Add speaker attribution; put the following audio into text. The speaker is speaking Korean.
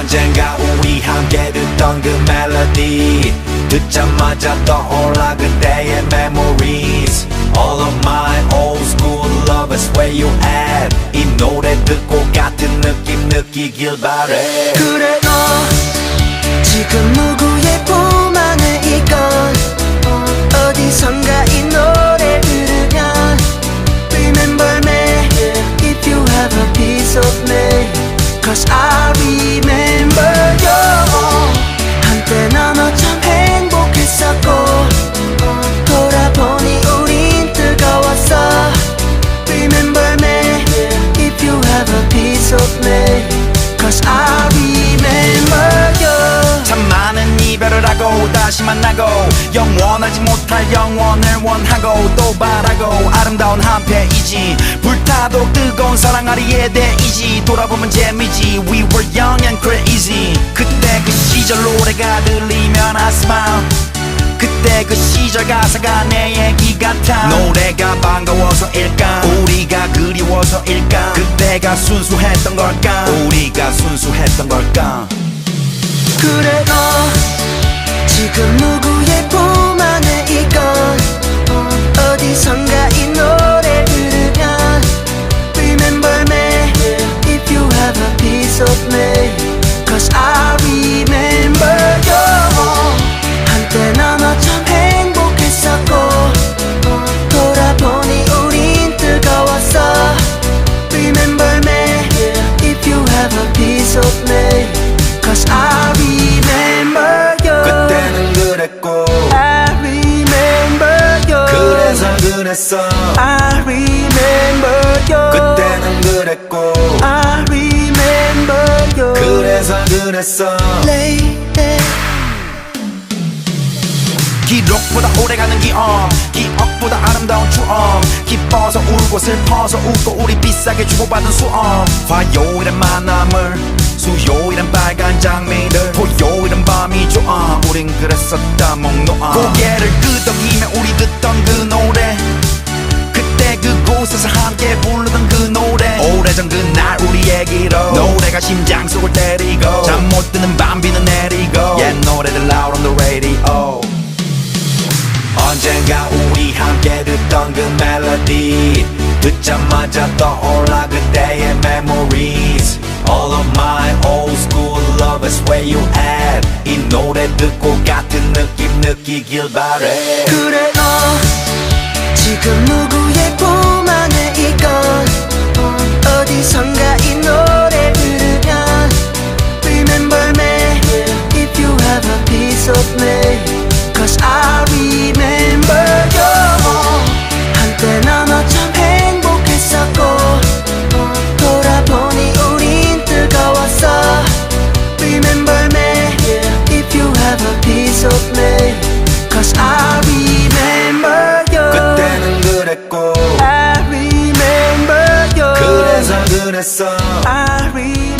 Speaker 1: 언젠가 우리 함께 듣던 그 멜로디. 듣자마자 떠올라 그때의 memories. All of my old school lovers where you at? 이 노래 듣고 같은 느낌 느끼길 바래.
Speaker 2: 그래 너 Cause I remember you 참
Speaker 3: 많은 이별을 하고 다시 만나고 영원하지 못할 영원을 원하고 또 바라고 아름다운 한패이지. 불타도록 뜨거운 사랑하리에 대이지. 돌아보면 재미지. We were young and crazy. 그때 그 시절 노래가 들리면 smile 그때 그 시절 가사가 내 얘기 같아. 노래가 반가워서일까? 우리가 그리워 그때가 순수했던 걸까? 우리가 순수했던 걸까?
Speaker 2: 그래 너
Speaker 1: 그랬어.
Speaker 2: I remember you.
Speaker 1: 그때는 그랬고.
Speaker 2: I remember you.
Speaker 1: 그래서 그랬어.
Speaker 2: Lady
Speaker 3: 기록보다 오래가는 기억 기억보다 아름다운 추억. 기뻐서 울고 슬퍼서 웃고 우리 비싸게 주고받은 수억 화요일엔 만남을 수요일엔 빨간 장미를 토요일엔 밤이 좋아. 우린 그랬었다 목 놓아. 고개를 끄덕이며 우리 듣던 그 노래 곳에서 함께 부르던 그 노래. 오래전 그날 우리 얘기로 노래가 심장 속을 때리고 잠 못 드는 밤 비는 내리고 옛 노래들 loud on the radio.
Speaker 1: 언젠가 우리 함께 듣던 그 멜로디 듣자마자 떠올라 그때의 memories. All of my old school lovers where you at? 이 노래 듣고 같은 느낌 느끼길 바래.
Speaker 2: 그래 너 mess up. I remember.